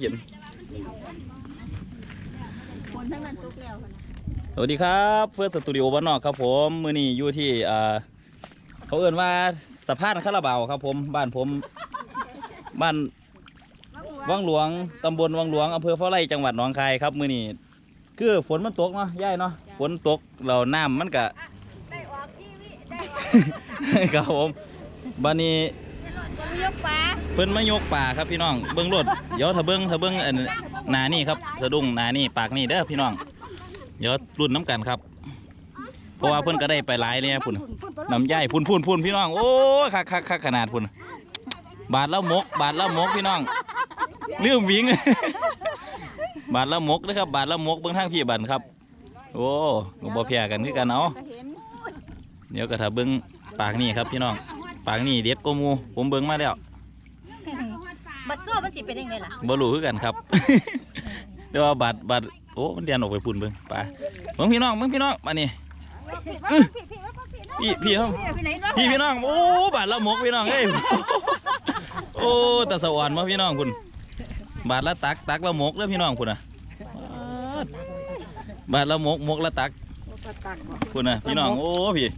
เห็นคนทั้งนั้นตุกแล้วคนน่ะสวัสดีครับเพื่อนสตูดิโอบ้านนอกครับผมมือนี้อยู่ที่อ่าเขาเอ่นว่าสะพานคาราบาวครับ ผมบ้านผมบ้านวังหลวงตำบลวังหลวงอำเภอฟ้าไร่จังหวัดหนองคายครับ มือนี้คือฝนมันตกเนาะย่ายเนาะฝนตกเราน้ำมันกะได้ออกทีวีได้ครับผมบ้านนี้จะมี ยกฟ้าเพิ่นมายกป่าครับพี่น้องเบิ้งรถเดี๋ยวถ้าเบิ้งถ้าเบิ้งอันหนานี่ครับสะดุ้งหนานี่ปากนี่เด้อพี่น้องเดี๋ยวรุ่นน้ำกันครับ เพราะว่าเพิ่นก็ได้ไปหลายเลยพุ่นน้ำย่ายพุ่นพุ่นพุ่นพี่น้องโอ้คักคักคักขนาดพุ่นบาทละมก บาทละมกพี่น้องลืมวิ่งบาทละมกนะครับ บาทละมกเบิ้งทางพี่บันครับ โอ้บ่แพ้กันคือกันเอาเนเดี๋ยวก็ถ้าเบิ้งปากนี่ครับพี่น้อง ปากนี่เด็ดกว่าหมูผมเบิ้งมาแล้วบัดโซ่มันสิเป็นยังไงล่ะบ่รู้คือกันครับ แต่ว่าบัตรบัตรโอ้มันเดียนออกไปพุ่นเบิ่งไปเบิ่งพี่น้องเบิ่งพี่น้องมานี่พี่พี่ครับพี่ไหนเนาะพี่พี่น้องโอ้บาทละหมกพี่น้องเอ้ยโอ้แตะสวรรค์มาพี่น้องคุณบาทละตักตักละหมกเด้อพี่น้องคุณน่ะบาทละหมกหมกละตักคุณน่ะพี่น้องโอ้พี่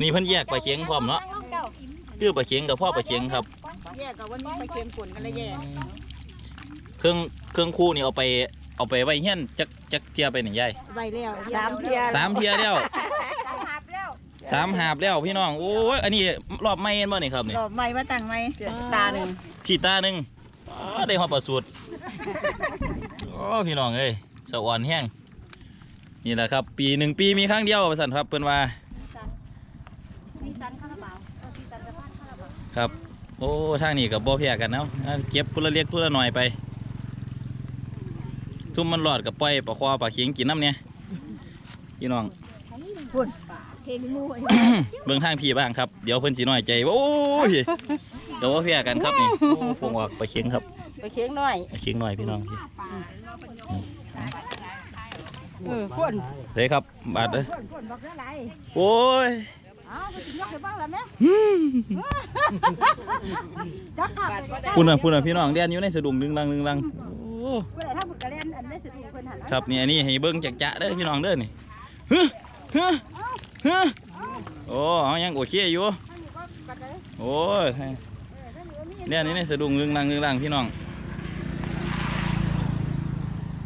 นี่เพิ่นแยกปลาเค็งพร้อมเนาะคือปลาเค็งกับพ่อปลาเค็งครับแย่กับวันนี้ไปเค็มฝนกันเลยแย่เครื่องเครื่องคู่นี่เอาไปเอาไปไว้เฮียนจักจักเทียไปหนึ่งยายใบแล้วสามเทียสามเทียแล้วสามหาบแล้วพี่น้องโอ้ยอันนี้รอบไม่เห็นบ่นี่ครับนี่ดอกไม้มาตั้งไม้ตาหนึ่งพี่ตาหนึ่งอ๋อได้หอดประสูตรโอ้พี่น้องเอ้ยสะอ่อนแห้งนี่แหละครับ ปีหนึ่งปีมีครั้งเดียวสันครับเพิ่นว่า มีสันคาราบาวมีสันสะพานคาราบาว ครับ โอ้ทางนี้กับบ่แพ้กันเนาะอะเก็บคนละเล็กคนละหน่อยไปซุ่มมันรอดกับปล่อยปลาคอปลาเข็งกินน้ำเนี่ยพี่น้องเทงมูไอ้เบิ่งทางพี่บ้างครับ เดี๋ยวเพิ่นสิน้อยใจว่าโอ้ยเดี๋ยวว่าเพียกันครับนี่โอ้พงออกไปเคียงครับ ไปเคียงหน่อยไปเคียงหน่อยพี่น้องพี่เออพ่นเฮ้ยครับบาดเด้อโอ้ย ยกไปบ้างแล้วแม่พุ่นน่ะพุ่นน่ะพี่น้องเรียนอยู่ในสะดุ้งดึงดังดึงดังโอ้ผู้ใดถ้าบุกกระเล่นอันนี้สุดคนหันครับนี่อันนี้ให้เบิ่งจักจะเด้อพี่น้องเด้อนี่ฮึฮึฮึโอ้เอายังโอเคอยู่โอ้ยเรียนอยู่ในสะดุ้งดึงดังดึงดังพี่น้อง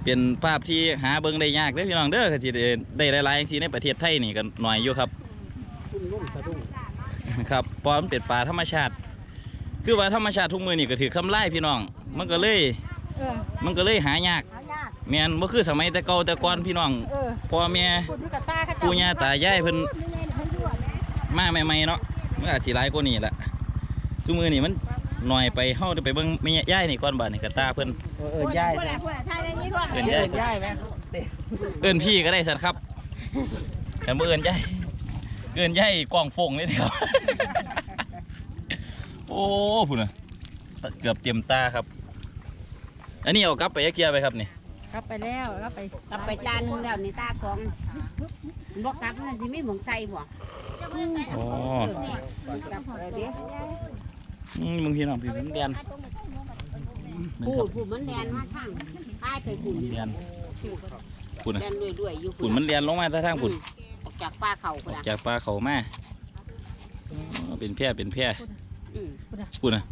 เป็นภาพที่หาเบิ่งได้ยากเด้อพี่น้องเด้อก็สิได้ได้หลายๆจังซี่ในประเทศไทยนี่ก็หน่อยอยู่ครับ ครับเพราะมันเป็นป่าธรรมชาติ คือว่าธรรมชาติทุกมือนี่ก็ถือคำไล่พี่น้อง มันก็เลย เออมันก็เลยหายากหายากแม่นบ่คือสมัยแต่เก่าแต่ก่อนพี่น้องเออพ่อแม่พูดด้วยกับตาเขาปู่ย่าตายายเพิ่นไม่ใช่เพิ่นยั่วแม่มาใหม่ๆเนาะมันอาจสิหลายกว่านี้แหละซุมือนี่มันหน่อยไปเฮาได้ไปเบิ่งแม่ยายนี่ก่อนบาดนี่ก็ตาเพิ่น เออย่ายพูดอะไรพูดอะไรท่าอย่างนี้ด้วยเอิ้นยายย่ายไหมเอิ้นพี่ก็ได้สัตว์ครับแต่บ่เอิ้นยาย เอิ้นยายกล้องโป่งเลยเดียว โอ้พุ่นน่ะเกือบเต็มตาครับ อันนี้เอากลับไปยักเกียร์ไปครับนี่กลับไปแล้วกลับไปกลับไปจานหนึงแล้วนี่ตาของบอกกลับนั่นสิมีหมองใจบ่อ๋อกลับเด้อืมมึงพี่น้องพี่มันเรียนมันพูครัดบพูดมันแลนมาทางใต้ไปพูดเรียนพูดพุ่นน่ะแลนด้วยๆอยู่พุ่นมันเรียนลงมาแต่ทางพุ่นออก จากป่าเขาอพุ่นอกน่ะจากป่าเขามาอ๋อเป็นแพร่เป็นแพร่อืมพุ่นน่ะ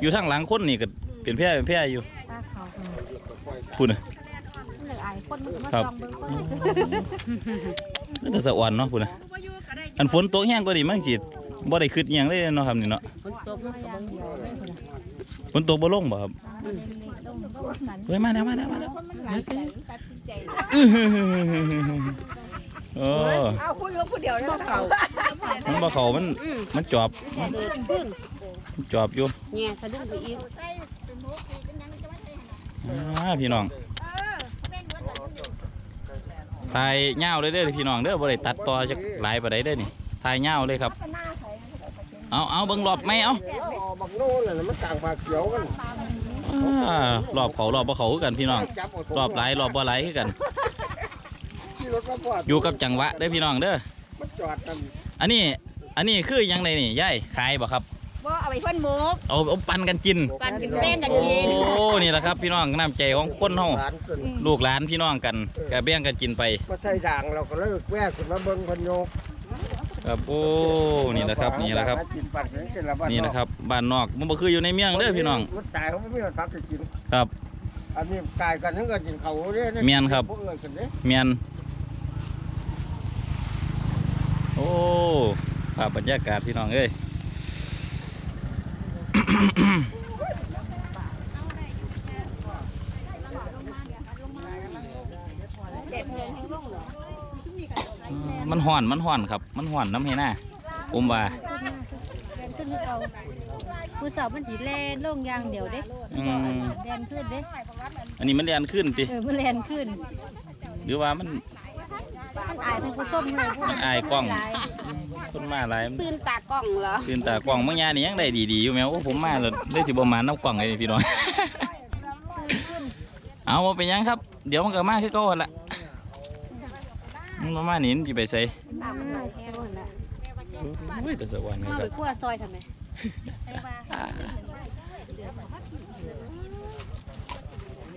อยู่ทางหลังคนนี่ก็เป็นแพร่เป็นแพร่อยู่ตาเขาพุ่นน่ะเลยอายคนมาครับจองเบิ่งคนมันจะสะอ่อนเนาะพุ่นน่ะอันฝนตกแห้งกว่านี้มันสิบ่ได้คืดอิหยังเลยเนาะครับนี่เนาะฝนตกมันก็บ่ฝนตกบ่ลงบ่ครับเฮ้ยมาแล้วมาแล้วมาแล้ว คนมันหลายใจตัดสินใจอื้อหือโอ้ เอาพูดอยู่ผู้เดียวเลยเขามันบ่เข้ามันอืมมันจอบเดินขึ้นมันจอบอยู่แง่สะดุ้งไปอีกใส่เป็นหกปีเป็นยังจะมาใส่หันอ่าพี่น้องเออเป็นเบิดหลังอยู่ถ่ายเงาวเลยเด้อพี่น้องเด้อบ่ได้ตัดต่อจักหลายปานใดเด้อนี่ถ่ายเงาวเลยครับ เอาเอาเบิ่งรอบไหมเอาบักโน่นน่ะมันต่างปลาเขียวกันอ่ารอบเขารอบบ่เขาคือกันพี่น้องจับเารอบหลายรอบบ่หลายคือกัน ที่รถมาพอดอยู่กับจังหวะเด้อพี่น้องเด้อมันจอดกันอันนี้อันนี้คือหยังไงนี่ยายขายบ่ครับบบ่เอาไปเพิ่นหมูกเอาเอาปันกันกินกันกินแป้งกันโอ้กินนี่แหละครับพี่น้องน้ำใจของคนเฮาร้านจนลูกหลานพี่น้องกันกะแบ่งกันกินไปมาใส่ด่างเราก็เลิกแวกขึ้นมาเบิ่งเพันโยกครับโอ้นี่แหละครับนี่แหละครับ กินปัดเสร็จแล้วบ้านนี่นะครับบ้านนอกมันบ่คืออยู่ในเมียงเด้อพี่น้องมันตายเขาไม่มีวันพักจะกิน ครับ อันนี้กายกันนึกกันกินเขาเนี่ยเมียนครับ พวกเอิญกันเนี่ยเมียนโอ้ ภาพบรรยากาศพี่น้องเอ้ยมันห่อนมันห่อนครับ มันห่อนน้ำให้หน้าผมว่าแดนขึ้นคือเก่าผู้สาวมันสิแล่นลงอย่างเดียวเด้อืมแดนขึ้นเด้ อันนี้มันเรียนขึ้นติเออมันแล่นขึ้น หรือว่ามันมัน อายทั้งผู้ส้มเลยผู้มันอายกล้อง คนมาหลายตื่นตากล้องเหรอตื่นตากล้องเมื่อยานี่ยังได้ดีๆอยู่แมวโอ้ผมมาแล้วได้สิบ่มาน้ำกล้องไอ้พี่น้องเอาบ่เป็นหยังครับ เดี๋ยวมันก็มาคือเก่าหั่นละมันมามานี่มันสิไปใส่น้ำมันไหลแห้งหมดละโอ้ยแต่สวรรค์เอาคไปรับคั่วซอยทำไม อ่า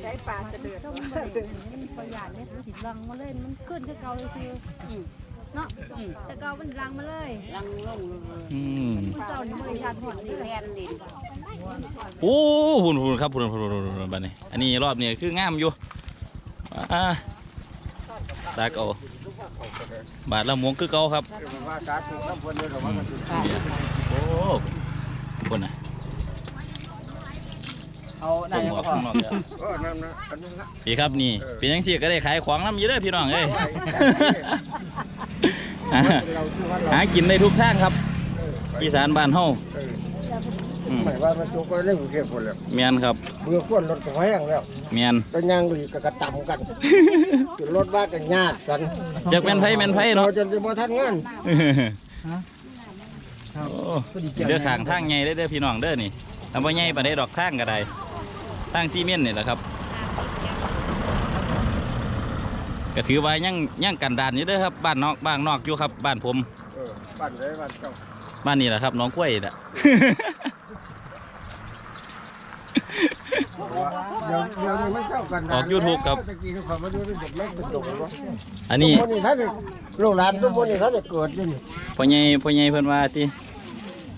ใช้ปลาเสด็จต้มมันเลยมันประหยัดเนี่ยมันสิรังมาเลยมันขึ้นคือเก่าคือเนาะแต่เก่ามันรังมาเลยลังลงอืมผู้สาวนี่มันยันหอดนี่นี่แลนดินโอ้หุ่นหุ่นครับหุ่นหุ่นหุ่นหุ่นบัดนี้อันนี้รอบนี้คืองามอยู่อ่าตากเอาบาทละหมวงคือเก่าครับว่าสาธุน้ำเพิ่นเลยหรอว่ากันเนี่ยโอ้คนน่ะ เอาได้ต้มยังออกพอข้างนอกเด้อเออนั่นนะอันนี้นะ พี่ครับนี่เป็นยังสิก็ได้ขายของน้ำอยู่เด้อพี่น้องเอ้ยอ่าเราชื่อว่าเราหากินได้ทุกทางครับอีสานบ้านเฮาเอออืมหมายว่ามันจกไปเรื่องกรุงเทพหมดแล้วเมียนครับเบื่อขวนรถกับแห้งแล้วเมียนก็ย่างหลีกกระตำกันจุดรถบ้านกันญาติกันจากแม่นไผแม่นไผเนาะ จนจะบ่ทันงานโอ้เด้อข้างทางใหญ่เด้อเด้อพี่น้องเด้อนี่ทำบ่ใหญ่ปานใดดอกทางก็ได้ ทางซีเมนต์นี่แหละครับก็ถือว่ายังยังกันดานอยู่เด้อครับบ้านนอกบ้านนอกอยู่ครับ บ้านผมเออบ้านไหนบ้านเจ้าบ้านนี้แหละครับน้องกล้วยน่ะ เดี๋ยวเดี๋ยวนี้ไม่เจ้ากันออก YouTube ครับ ตะกี้เขามาดูนี่เด็กเล็กเป็นดงวะอันนี้ทุกคนนี่เขาเนี่ยลูกหลานทุกคนนี่เขาเนี่ยเกิดอยู่นี่พ่อใหญ่พ่อใหญ่เพิ่นว่าติ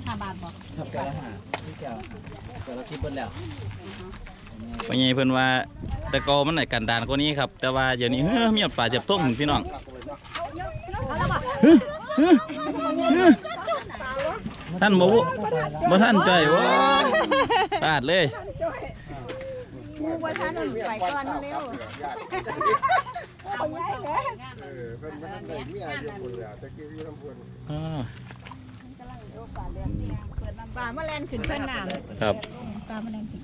ห้าบาทบอกพ่อใหญ่เพิ่นว่าแต่เก่ามันน่ะกันดานกว่านี้ครับ แต่ว่าเดี๋ยวนี้เฮ้อมียอดป่าเจ็บท้องพี่น้องเฮ้อเฮ้อเฮ้อท่านบ่วุบ่ท่านจ้อยว้าพลาดเลยมูว่าท่านไปก่อนเร็วเออเพิ่นมันได้เมียอยู่คนแล้วตะกี้อยู่ลำพูนอ่าปลาแมลงขึ้นเพื่อนน้ครับำ ปลาแมลงขึ้น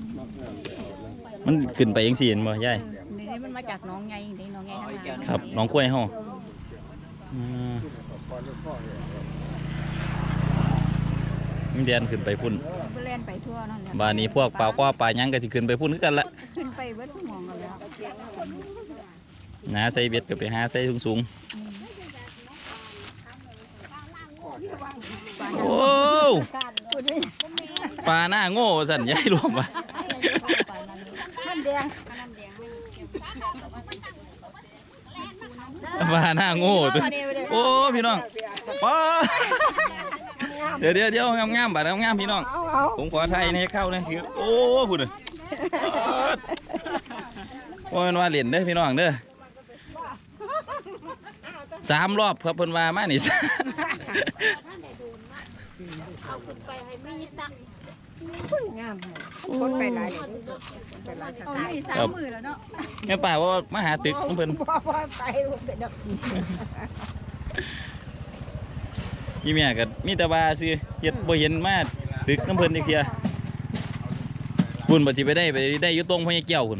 มันขึ้นไปจังซี่เห็นบ่ยายนี่นี่มันมาจากหน้องไงนี่หน้องไงข้างหน้าครับน้องกล้วยเฮาอืมก่อนลูกพ่อเนี่ยมันเดียนขึ้นไปพุ่นไปเล่นไปทั่วนั่นแหละบ้านนี้พวกปลาคว้าปลาหยังก็สิขึ้นไปพุ่นคือกันละขึ้นไปเบิดหมองกันแล้วหาใส่เบ็ดก็ไปหาใส่สูงๆโอ้วพูดดิ ปลาหน้าโง่สันยายรวมว่ะมันแดงปลาหน้าโง่ตัวโอ้พี่น้องป้าเดี๋ยวเดี๋ยวเดี๋ยวงามๆบาดงามพี่น้องผมขอไทยในเข้าเลยโอ้พูดเลยโอ้ยมันว่าเหรียญเด้อพี่น้องเด้อสามรอบครับเพิ่นว่ามานี่สัน งามคนไปหลายเอานี่สามมือแล้วเนาะแม่ป่าว่ามาหาตึกของเพิ่นพ่อพ่อไปลูกเด็กพี่แม่ก็มีแต่ว่าซื้อเฮ็ดบ่เห็นมาตึกน้ำเพิ่นจักเที่ยคุณบ่สิไปได้ไปได้อยู่ตรงพญาแก้วคุณ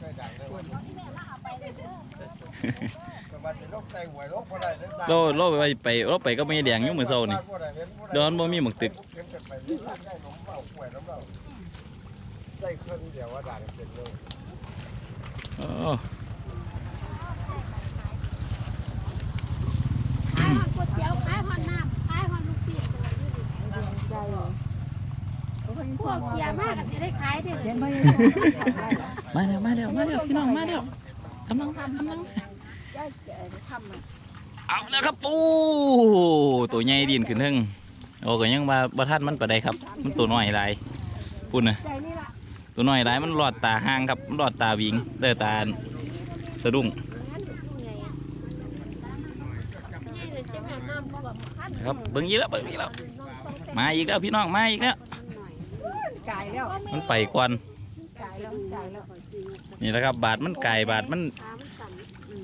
สมัยเป็นโรคไตหวยโรคบ่ได้ เด้อเราเราไปไปเราไปก็ไม่แดงอยู่มื้อเช้านี่บ่ได้เห็นบ่ได้ดอนบ่มีหมึกตึกเก็บกันไปนี่ได้หนมเอาหวยน้ำเราได้เครื่องเดียวว่าด่างเป็นเลยโอ้ขายก๋วยเตี๋ยวขายหอนน้ำขายหอนลูกเสียพวกเกียร์มากจะได้ขายได้เลยมาแล้วมาแล้วมาแล้วพี่น้องมาแล้วกำลังมากำลังมา เอาแล้วครับปูตัวใหญ่ดินขึ้นทึงโอ้ก็ยังว่าบ่ทันมันปานใดครับ มันตัวน้อยหลายปุ่นน่ะตัวน้อยหลายมันหลอดตาห่างครับมันหลอดตาวิงเด้อตาสะดุ้งครับเบิ่งอีกแล้วเบิ่งอีกแล้วมาอีกแล้วพี่น้องมาอีกแล้วไก่แล้วมันไปก่อนไก่แล้วไก่แล้วนี่แหละครับบาทมันไก่บาทมัน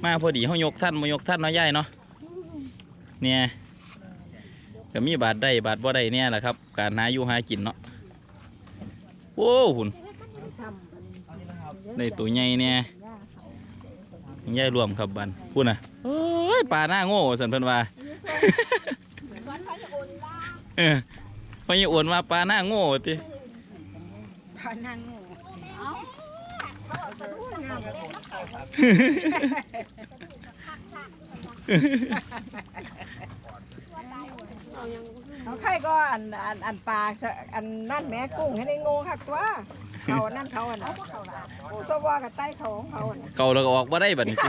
มาพอดีเขายกท่านมายกท่านนาะย่ายเนาะเนี่ยก็มีบาทได้บาทบ่ได้เนี่ยแหละครับ การหาอยู่หากินเนาะโอ้หุ่นในตัวใหญ่เนี่ยย่ายรวมครับบันพูดนะโอ้ยปลาหน้าโง่สันเพิ่นว่าเออพอยี่อ้วนว่าปลาหน้าโง่ติพานังงู เขาใครก็อันอันอันปลาอันนั่นแม่กุ้งให้ได้งูคักตัวเขานั่นเขาอันนั้นโอ้สวากับใต้เขาของเขาอันนั้นเก่าแล้วก็ออกมาได้บัดนี้ติ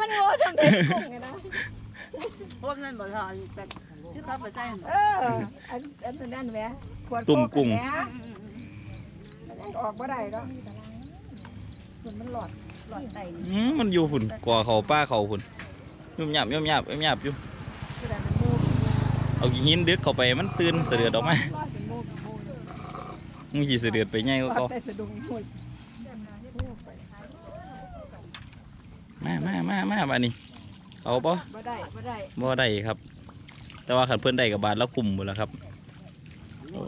มันงูสำเร็จกุ้งไงนะพวกนั้นบ่ทอนแต่ที่เขาไปใส่เอออันอันนั้นแม่ควรตุ่มกุ้งแม่ออกบ่ได้ก็ส่ว นมันหลอดหลอดไตอืมมันอยู่หุ่นก่อเขาป้าเขาหุ่นยุ่มหยาบยุ่มหยาบยุ่มหยาบอยู่คือแต่มันมูกเอาหินดึกเข้าไปมันตื่นเสะเดือดออกมารอดเป็นมูกมูกมึงขี่เสะเดือดไปไงก็รอเขาดแต่สะดุ้งหุ่ยมามามามาบ้านี้เอาปะบ่ได้บ่ได้บ่ได้ครับ แต่ว่าขันเพื่อนได้กับบาทแล้วกลุ่มหมดแล้วครับโอ้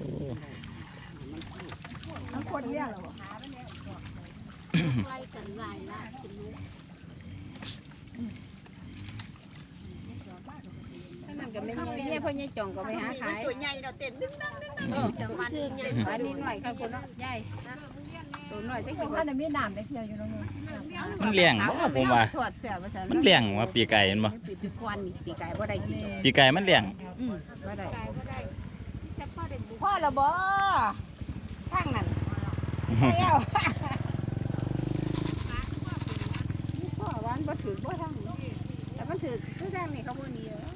ทั้งคนเนี่ยเหรอ ไล่กันไล่ละกินเนื้อนั่นก็ไม่ใช่เนี่ยพ่อใหญ่จ่องก็ไปหาขายตัวใหญ่เราเต้นดึงดังดึงดังจังหวัดใหญ่อันนี้หน่อยครับคุณใหญ่ตัวหน่อยที่กี่คนอันนี้มีน้ำไปเที่ยวอยู่ตรงนี้มันเลี้ยงบ่ผมว่าถอดเสียมาซะมันเลี้ยงว่าปีไก่เห็นบ่ปีกวนปีไก่บ่ได้กินปีไก่มันเลี้ยงอืมบ่ได้แต่พ่อได้บุกพ่อละบ่ทางนั้นแล้วพ่อวานบ่ ถือบ่ทางนี้แต่มันถือคือทางนี้เขาบ่หนีเหรอ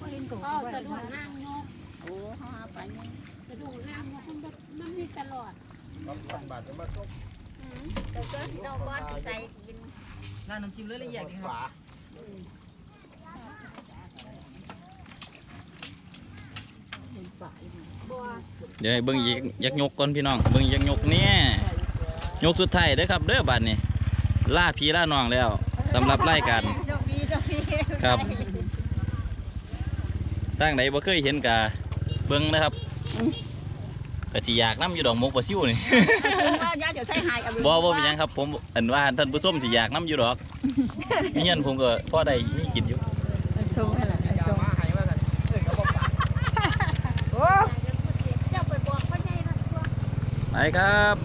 บ่เห็นตัวพ่อบ่สะดุ้งห้างงกโอ้เฮาหาไปยังสะดุ้งห้างงกมันมันมีตลอดบาทจะมาตกเราก็เราก็สิใส่กินน้ำน้ำจิ้มเลยละเอียดฝาเดี๋ยวให้เบิ่งอีกยักยกก่อนพี่น้อง เบิ่งอีกยักยกเนี่ยยกสุดท้ายเด้อครับเด้อบัดนี้ ล่าพี่ล่าน้องแล้วสำหรับรายการโชคดีโชคดีครับตั้งไหนบ่เคยเห็นกะเบิ่งนะครับก็สิอยากนํอยู่ดอกมกบ่ซิวนี่ว่าย่าจะใส่หายเอาบ่บ่เป็นหยังครับ ผมอันว่าท่านผู้ชมสิอยากนํอยู่ดอกมีเงินผมก็พอได้มีกินอยู่ส่งให้ล่ะส่งมาหายมาสั่นเอ้ยเขาบอกฝาโอ้เจ้าไปบอกพ่อใหญ่นะไปครับ